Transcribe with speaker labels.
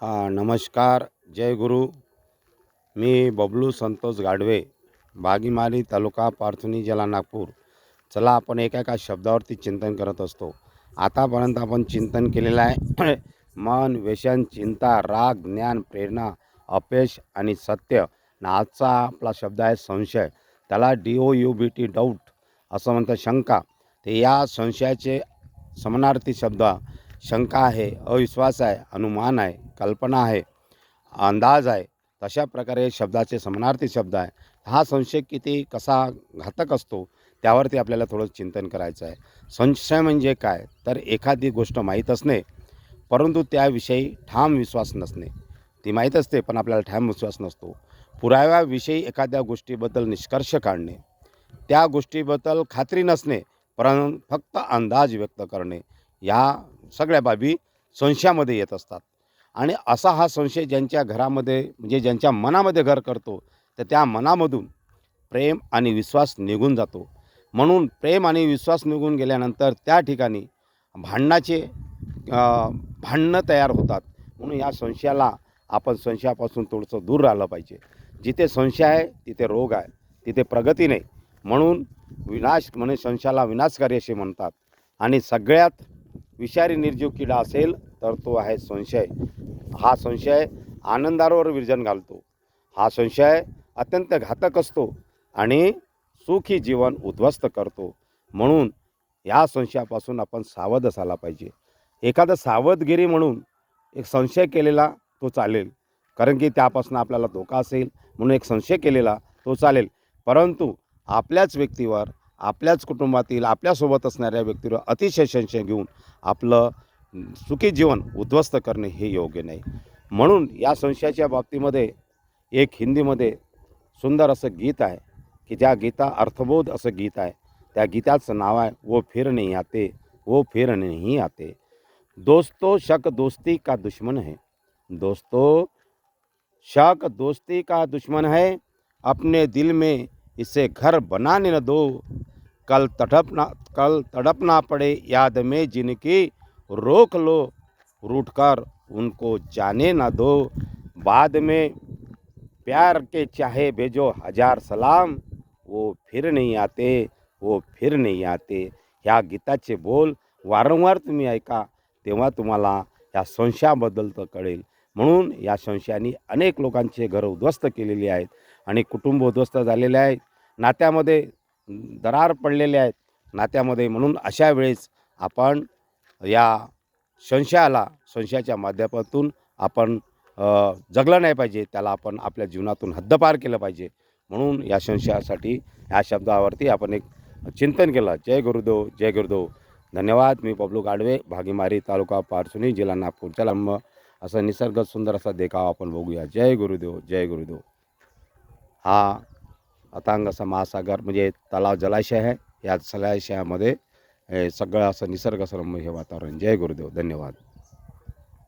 Speaker 1: हां नमस्कार जय गुरु. मी बबलू संतोष गाडवे बागीमाली तालुका पार्थुनी जिल्हा नागपूर. चला आपण एका एका शब्दावरती चिंतन करत असतो. आतापर्यंत आपण चिंतन केलेलं आहे. मन व्यसन चिंता राग ज्ञान प्रेरणा अपयश आणि सत्य आणि आजचा आपला शब्द आहे संशय. त्याला D O U B T doubt असं म्हणतात शंका. ते या संशयाचे समानार्थी शब्द शंका आहे अविश्वास आहे अनुमान आहे कल्पना आहे अंदाज आहे तशा प्रकारे शब्दाचे समानार्थी शब्द आहे. हा संशय किती कसा घातक असतो त्यावरती आपल्याला थोडं चिंतन करायचं आहे. संशय म्हणजे काय? तर एखादी गोष्ट माहीत असणे परंतु त्याविषयी ठाम विश्वास नसणे. ती माहीत असते पण आपल्याला ठाम विश्वास नसतो. पुराव्याविषयी एखाद्या गोष्टीबद्दल निष्कर्ष काढणे त्या गोष्टीबद्दल खात्री नसणे परंतु फक्त अंदाज व्यक्त करणे या सगळ्या बाबी संशयामध्ये येत असतात. आणि असा हा संशय ज्यांच्या घरामध्ये म्हणजे ज्यांच्या मनामध्ये घर करतो तर त्या मनामधून प्रेम आणि विश्वास निघून जातो. म्हणून प्रेम आणि विश्वास निघून गेल्यानंतर त्या ठिकाणी भांडणाचे भांडणं तयार होतात. म्हणून या संशयाला आपण संशयापासून थोडंसं दूर राहिलं पाहिजे. जिथे संशय आहे तिथे रोग आहे तिथे प्रगती नाही. म्हणून विनाश म्हणजे संशयाला विनाशकारी असे म्हणतात. आणि सगळ्यात विषारी निर्जीव किडा असेल तर तो आहे संशय. हा संशय आनंदावर विरजन घालतो. हा संशय अत्यंत घातक असतो आणि सुखी जीवन उद्ध्वस्त करतो. म्हणून या संशयापासून आपण सावध असायला पाहिजे. एखादं सावधगिरी म्हणून एक संशय केलेला तो चालेल. कारण की त्यापासून आपल्याला धोका असेल. म्हणून एक संशय केलेला तो चालेल. परंतु आपल्याच व्यक्तीवर आपल्याच कुटुंबातील आपल्यासोबत असणाऱ्या व्यक्तीवर अतिशय संशय घेऊन आपलं सुखी जीवन उद्ध्वस्त करणे हे योग्य नाही. म्हणून या संशयाच्या बाबतीमध्ये एक हिंदीमध्ये सुंदर असं गीत आहे की ज्या गीता अर्थबोध असं गीत आहे त्या गीताचं नाव आहे वो फिर नहीं आते वो फिर नहीं आते. दोस्तों शक दोस्ती का दुश्मन है दोस्तों शक दोस्ती का दुश्मन है अपने दिल में इसे घर बनाने न दो कल तड़पना कल तड़पना पड़े याद में जिनकी रोक लो रूट कर उनको जाने ना दो। बाद में प्यार के चाहे भेजो हजार सलाम वो फिर नहीं आते वो फिर नहीं आते। ह्या गीताचे बोल वारंवार तुम्ही ऐका तेव्हा तुम्हाला या तर कळेल. म्हणून या संशयाने अनेक लोकांचे घरं उद्ध्वस्त केलेली आहेत आणि कुटुंब उद्ध्वस्त झालेले आहेत. नात्यामध्ये दरार पडलेले आहेत नात्यामध्ये म्हणून अशा वेळेस आपण या संशयाला संशयाच्या माध्यमातून आपण जगलं नाही पाहिजे त्याला आपण आपल्या जीवनातून हद्दपार केलं पाहिजे. म्हणून या संशयासाठी ह्या शब्दावरती आपण एक चिंतन केलं. जय गुरुदेव जय गुरुदेव. धन्यवाद. मी पब्लू गाडवे भागीमारी तालुका पारसुनी जिल्हा नागपूर चला मग निसर्ग सुंदर असा देखावा आपण बघूया. जय गुरुदेव जय गुरुदेव. हा अथांग असा महासागर म्हणजे तलाव जलाशय आहे. या जलाशयामध्ये हे सगळं असं निसर्गसरम्य हे वातावरण. जय गुरुदेव. धन्यवाद.